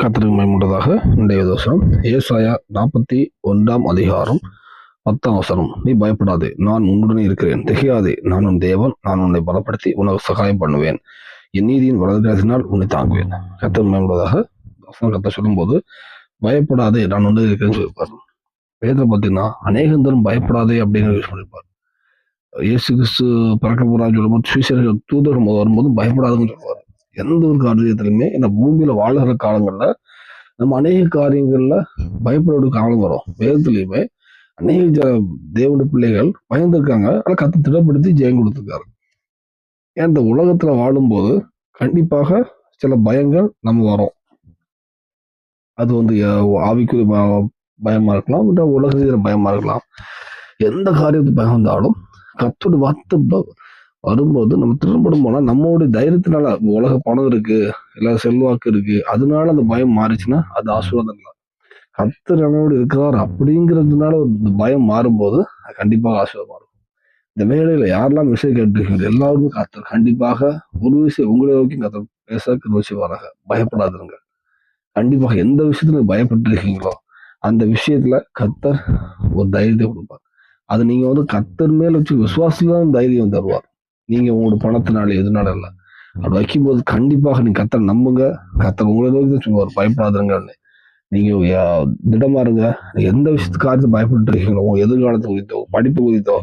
கத்திரிக்கு மேம்பட்டதாக இன்றைய தோசனம் ஏசாயா நாற்பத்தி ஒன்றாம் அதிகாரம் பத்தாம் அவசரம் நீ பயப்படாதே நான் உன்னுடனே இருக்கிறேன். திகையாதே நான் உன் தேவன் நான் உன்னை பலப்படுத்தி உனக்கு சகாயம் பண்ணுவேன். என் நீதியின் வலதுகரத்தினால் உன்னை தாங்குவேன். கத்தர் மேம்பட்டதாக வசனம் கத்த சொல்லும்போது பயப்படாதே நான் ஒன்று இருக்கிறேன்னு சொல்லியிருப்பார். வேதத்தில் பார்த்தீங்கன்னா அநேகம் தரும் பயப்படாதே அப்படின்னு யூஸ் பண்ணியிருப்பார் இயேசு கிறிஸ்து பறக்க போறான்னு சொல்லும்போது சுவிசேஷர்கள் தூதர்கள் முதல் வரும்போது பயப்படாதுன்னு சொல்லுவார். எந்த ஒரு காரியத்திலுமே இந்த பூமியில வாழ்கிற காலங்கள்ல நம்ம அநேக காரியங்கள்ல பயப்பட காலம் வரும். வேதத்திலையுமே அநேக ஜ- தேவனுடைய பிள்ளைகள் பயந்துருக்காங்க. ஆனால் கத்து திடப்படுத்தி ஜெயம் கொடுத்துருக்காரு. ஏன் இந்த உலகத்துல வாழும்போது கண்டிப்பாக சில பயங்கள் நம்ம வரும். அது வந்து அஹ், ஆவிக்குரிய ப- பயமா இருக்கலாம் உலக பயமா இருக்கலாம். எந்த காரியத்துக்கு பயம் வந்தாலும் கத்தோட வார்த்தை வரும்போது நம்ம திரும்படும் போனால் நம்மளுடைய தைரியத்தினால உலக பணம் இருக்கு இல்லை செல்வாக்கு இருக்கு. அதனால அந்த பயம் மாறிச்சுன்னா அது ஆசீர்வாதம் இல்லை கத்தர் நம்மளோட இருக்கிறார் அப்படிங்கிறதுனால இந்த பயம் மாறும்போது அது கண்டிப்பாக ஆசீர்வாதமாக இருக்கும். இந்த வேலையில யாரெல்லாம் விஷயம் கேட்டுருக்கீங்க எல்லாருக்கும் கத்தர் கண்டிப்பாக ஒரு விஷயம் உங்களை நோக்கி கத்தர் பேச விஷயம் வராங்க பயப்படாதுங்க கண்டிப்பாக எந்த விஷயத்துல நீங்க பயப்பட்டு இருக்கீங்களோ அந்த விஷயத்துல கத்தர் ஒரு தைரியத்தை கொடுப்பார். அது நீங்க வந்து கத்தர் மேல வச்சு விசுவாசத்துல தான் தைரியம் தருவார். நீங்க உங்களோட பணத்தினால எதுனால இல்லை அப்படி வைக்கும்போது கண்டிப்பாக நீங்க கத்த நம்புங்க. கத்தர் உங்களை நோக்கி தான் சொல்லுவார். பயப்படாதுங்கன்னு நீங்க திடமா இருங்க. எந்த விஷயத்து காரியத்தை பயப்பட்டு இருக்கீங்களோ உங்க எதிர்காலத்தை குறித்தோ உங்க படிப்பு குறித்தோ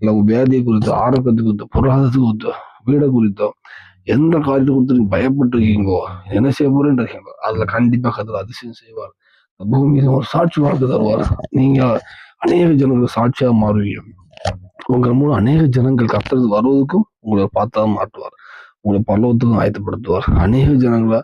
இல்ல உங்க வேதியை குறித்தோ ஆரோக்கியத்தை குறித்தோ பொருளாதாரத்தை குறித்தோ வீடை குறித்தோ எந்த காரியத்தை குறித்து நீங்க பயப்பட்டு இருக்கீங்களோ என்ன செய்ய போறேன்னு இருக்கீங்களோ அதுல கண்டிப்பா கத்தர் அதிசயம் செய்வார். பூமியில ஒரு சாட்சி வாழ்க்கை தருவார். நீங்க அநேக ஜனங்களுக்கு சாட்சியா மாறுவீங்க. உங்கள் மூலம் அநேக ஜனங்கள் கத்துறது வருவதற்கும் உங்களை பார்த்தா மாட்டுவார். உங்களை பல்லவத்துக்கும் ஆயத்தப்படுத்துவார். அநேக ஜனங்களை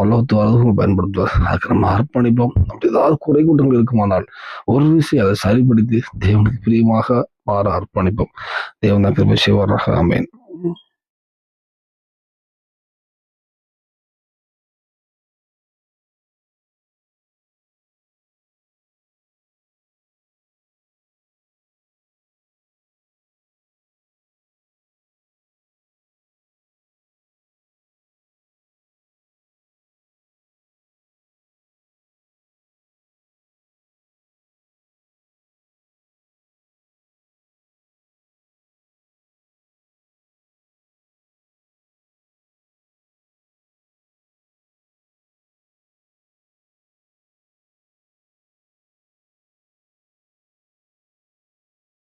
பல்லவத்து வரதுக்கும் பயன்படுத்துவார். அதுக்கு நம்ம அர்ப்பணிப்போம். அப்படி ஏதாவது குறை கூட்டங்கள் இருக்குமானால் ஒரு விஷயம் அதை சரிப்படுத்தி தேவனுக்கு பிரியமாக மாற அர்ப்பணிப்போம். தேவன் தான் கிருபை செய்வாராக. ஆமென்.